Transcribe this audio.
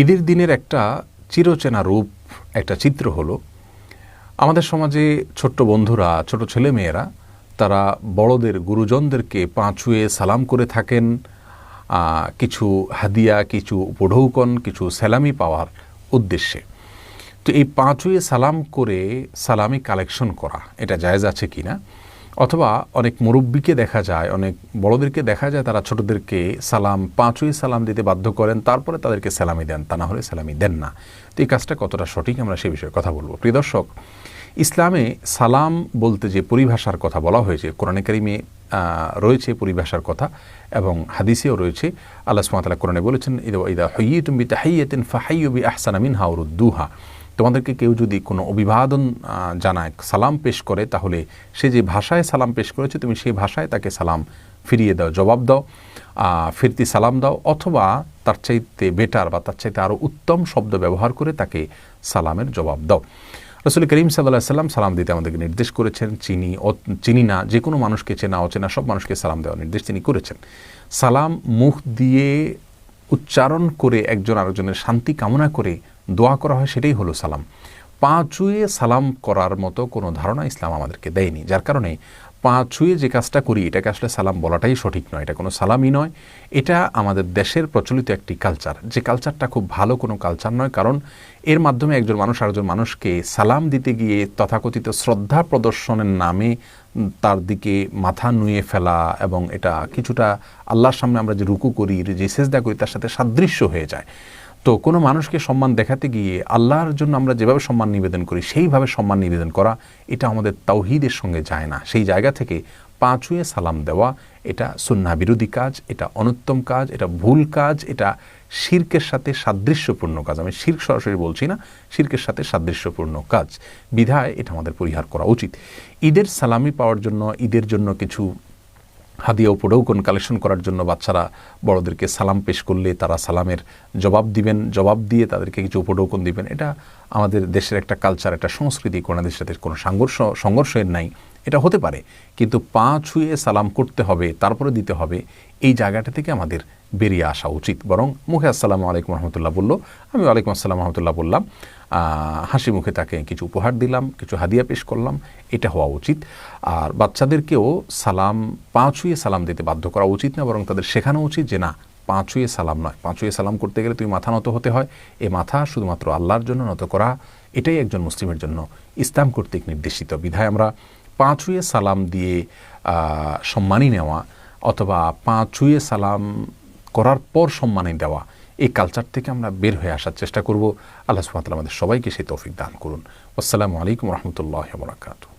ঈদের দিনের একটা চিরচেনা রূপ, একটা চিত্র হলো, আমাদের সমাজে ছোট্ট বন্ধুরা, ছোট ছেলে মেয়েরা তারা বড়দের, গুরুজনদেরকে পাঁচুয়ে সালাম করে থাকেন কিছু হাদিয়া, কিছু উপঢৌকন, কিছু সালামি পাওয়ার উদ্দেশ্যে। তো এই পাঁচুয়ে সালাম করে সালামি কালেকশন করা, এটা জায়েজ আছে কি না অথবা অনেক মুরব্বীকে দেখা যায়, অনেক বড়দেরকে দেখা যায়, তারা ছোটদেরকে সালাম, পাঁচই সালাম দিতে বাধ্য করেন, তারপরে তাদেরকে সালামি দেন, তা না হলে সালামি দেন না। তো এই কাজটা কতটা সঠিক আমরা সে বিষয়ে কথা বলব। প্রিয় দর্শক, ইসলামে সালাম বলতে যে পরিভাষার কথা বলা হয়েছে, কোরআনে কারিমে রয়েছে পরিভাষার কথা এবং হাদিসেও রয়েছে। আল্লাহ সুমাতালা কোরআনে বলেছেন, ইদা হইয়িতুম বি তাহাইয়াতিন ফাহাইয়ু বি আহসানা মিনহা উরুদ্দুহা তোমাদেরকে কেউ যদি কোনো অভিবাদন জানায়, সালাম পেশ করে, তাহলে সে যে ভাষায় সালাম পেশ করেছে, তুমি সেই ভাষায় তাকে সালাম ফিরিয়ে দাও, জবাব দাও ফিরতি সালাম দাও, অথবা তার চাইতে বেটার বা তার চাইতে আরও উত্তম শব্দ ব্যবহার করে তাকে সালামের জবাব দাও। রসুল করিম সাল্লাহ সাল্লাম সালাম দিতে আমাদেরকে নির্দেশ করেছেন, চিনি চিনি না, যে কোনো মানুষকে চেনা, অচেনা সব মানুষকে সালাম দেওয়ার নির্দেশ তিনি করেছেন। সালাম মুখ দিয়ে উচ্চারণ করে একজন আরেকজনের শান্তি কামনা করে দোয়া করা হয়, সেটাই হলো সালাম। পা চুয়ে সালাম করার মতো কোনো ধারণা ইসলাম আমাদেরকে দেয়নি, যার কারণে পা ছুঁয়ে যে কাজটা করি, এটাকে আসলে সালাম বলাটাই সঠিক নয়, এটা কোনো সালামই নয়। এটা আমাদের দেশের প্রচলিত একটি কালচার যে কালচারটা খুব ভালো কোনো কালচার নয়, কারণ এর মাধ্যমে একজন মানুষ আরেকজন মানুষকে সালাম দিতে গিয়ে তথাকথিত শ্রদ্ধা প্রদর্শনের নামে তার দিকে মাথা নুয়ে ফেলা এবং এটা কিছুটা আল্লাহর সামনে আমরা যে রুকু করি, যে সেজদা করি, তার সাথে সাদৃশ্য হয়ে যায়। তো কোনো মানুষকে সম্মান দেখাতে গিয়ে আল্লাহর জন্য আমরা যেভাবে সম্মান নিবেদন করি, সেইভাবে সম্মান নিবেদন করা, এটা আমাদের তাওহিদের সঙ্গে যায় না। সেই জায়গা থেকে পাঁচুয়ে সালাম দেওয়া, এটা সুন্না বিরোধী কাজ, এটা অনুত্তম কাজ, এটা ভুল কাজ, এটা শির্কের সাথে সাদৃশ্যপূর্ণ কাজ। আমি শির্ক সরাসরি বলছি না, শির্কের সাথে সাদৃশ্যপূর্ণ কাজ। বিধায় এটা আমাদের পরিহার করা উচিত। ঈদের সালামি পাওয়ার জন্য, ঈদের জন্য কিছু হাদিয়া উপঢৌকন কালেকশন করার জন্য বাচ্চারা বড়দেরকে সালাম পেশ করলে তারা সালামের জবাব দিবেন, জবাব দিয়ে তাদেরকে কিছু উপঢৌকন দিবেন। এটা আমাদের দেশের একটা কালচার একটা সংস্কৃতি, কোনো দেশের সাথে কোনো সংঘর্ষ সংঘর্ষের নাই। এটা হতে পারে, কিন্তু পা ছুঁয়ে সালাম করতে হবে, তারপরে দিতে হবে, এই জায়গাটা থেকে আমাদের বেরিয়ে আসা উচিত। বরং মুখে আসসালামু আলাইকুম রহমতুল্লাহ বলল, আমি ওয়ালাইকুম আসসালাম রহমতুল্লাহ বললাম হাসি মুখে তাকে কিছু উপহার দিলাম, কিছু হাদিয়া পেশ করলাম, এটা হওয়া উচিত। আর বাচ্চাদেরকেও সালাম, পা ছুঁয়ে সালাম দিতে বাধ্য করা উচিত না, বরং তাদের শেখানো উচিত যে না পা ছুঁয়ে সালাম নয়। পাঁচুয়ে সালাম করতে গেলে তুমি মাথা নত হতে হয়। এ মাথা শুধুমাত্র আল্লাহর জন্য নত করা, এটাই একজন মুসলিমের জন্য ইসলাম কর্তৃক নির্দেশিত। বিধায় আমরা পাঁচুয়ে সালাম দিয়ে সম্মানই নেওয়া অথবা পাঁচুয়ে সালাম করার পর সম্মানই দেওয়া, এই কালচার থেকে আমরা বের হয়ে আসার চেষ্টা করব। আল্লাহ তাআলা আমাদের সবাইকে সেই তৌফিক দান করুন। আসসালামু আলাইকুম রহমতুল্লাহ বরাকাতু